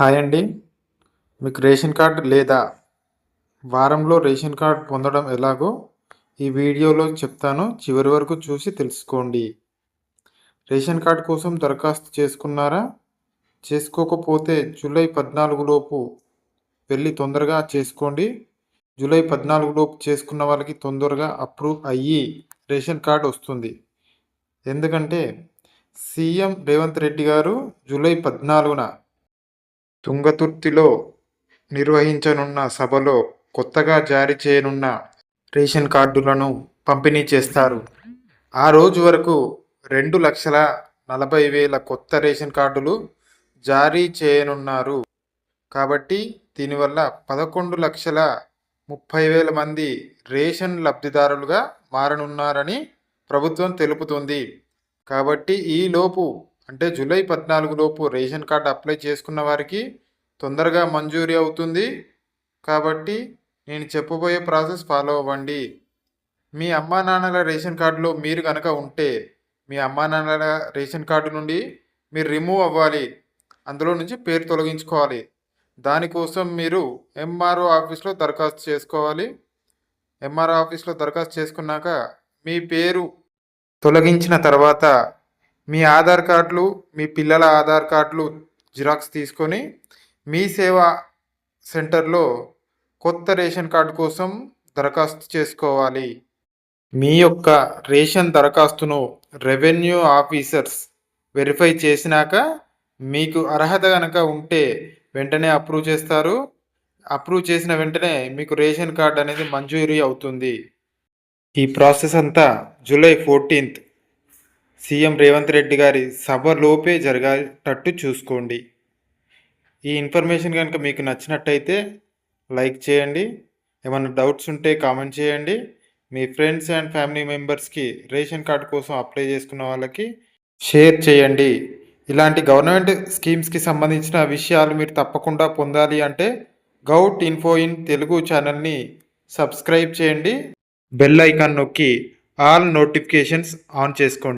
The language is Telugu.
హాయ్ అండి. మీకు రేషన్ కార్డు లేదా వారంలో రేషన్ కార్డ్ పొందడం ఎలాగో ఈ వీడియోలో చెప్తాను. చివరి వరకు చూసి తెలుసుకోండి. రేషన్ కార్డు కోసం దరఖాస్తు చేసుకున్నారా? చేసుకోకపోతే జూలై పద్నాలుగులోపు వెళ్ళి తొందరగా చేసుకోండి. జూలై పద్నాలుగులోపు చేసుకున్న వాళ్ళకి తొందరగా అప్రూవ్ అయ్యి రేషన్ కార్డ్ వస్తుంది. ఎందుకంటే సీఎం రేవంత్ రెడ్డి గారు జూలై పద్నాలుగున తుంగతుర్తిలో నిర్వహించనున్న సభలో కొత్తగా జారీ చేయనున్న రేషన్ కార్డులను పంపిణీ చేస్తారు. ఆ రోజు వరకు రెండు లక్షల నలభై వేల కొత్త రేషన్ కార్డులు జారీ చేయనున్నారు. కాబట్టి దీనివల్ల పదకొండు లక్షల ముప్పై వేల మంది రేషన్ లబ్ధిదారులుగా మారనున్నారని ప్రభుత్వం తెలుపుతుంది. కాబట్టి ఈలోపు అంటే జూలై పద్నాలుగు లోపు రేషన్ కార్డు అప్లై చేసుకున్న వారికి తొందరగా మంజూరీ అవుతుంది. కాబట్టి నేను చెప్పబోయే ప్రాసెస్ ఫాలో అవ్వండి. మీ అమ్మా నాన్నల రేషన్ కార్డులో మీరు కనుక ఉంటే మీ అమ్మా నాన్నల రేషన్ కార్డు నుండి మీరు రిమూవ్ అవ్వాలి. అందులో నుంచి పేరు తొలగించుకోవాలి. దానికోసం మీరు ఎంఆర్ఓ ఆఫీస్లో దరఖాస్తు చేసుకోవాలి. ఎంఆర్ఓ ఆఫీస్లో దరఖాస్తు చేసుకున్నాక మీ పేరు తొలగించిన తర్వాత మీ ఆధార్ కార్డులు మీ పిల్లల ఆధార్ కార్డులు జిరాక్స్ తీసుకొని మీ సేవా సెంటర్లో కొత్త రేషన్ కార్డు కోసం దరఖాస్తు చేసుకోవాలి. మీ యొక్క రేషన్ దరఖాస్తును రెవెన్యూ ఆఫీసర్స్ వెరిఫై చేసినాక మీకు అర్హత కనుక ఉంటే వెంటనే అప్రూవ్ చేస్తారు. అప్రూవ్ చేసిన వెంటనే మీకు రేషన్ కార్డు అనేది మంజూరీ అవుతుంది. ఈ ప్రాసెస్ అంతా July fourteenth. CM Revanth Reddy గారి సభలోపే జరిగేటట్టు చూసుకోండి. ఈ ఇన్ఫర్మేషన్ కనుక మీకు నచ్చినట్టయితే లైక్ చేయండి. ఏమైనా డౌట్స్ ఉంటే కామెంట్ చేయండి. మీ ఫ్రెండ్స్ అండ్ ఫ్యామిలీ మెంబర్స్కి రేషన్ కార్డు కోసం అప్లై చేసుకున్న వాళ్ళకి షేర్ చేయండి. ఇలాంటి గవర్నమెంట్ స్కీమ్స్కి సంబంధించిన విషయాలు మీరు తప్పకుండా పొందాలి అంటే గౌట్ ఇన్ఫో ఇన్ తెలుగు ఛానల్ని సబ్స్క్రైబ్ చేయండి. బెల్ ఐకాన్ నొక్కి ఆల్ నోటిఫికేషన్స్ ఆన్ చేసుకోండి.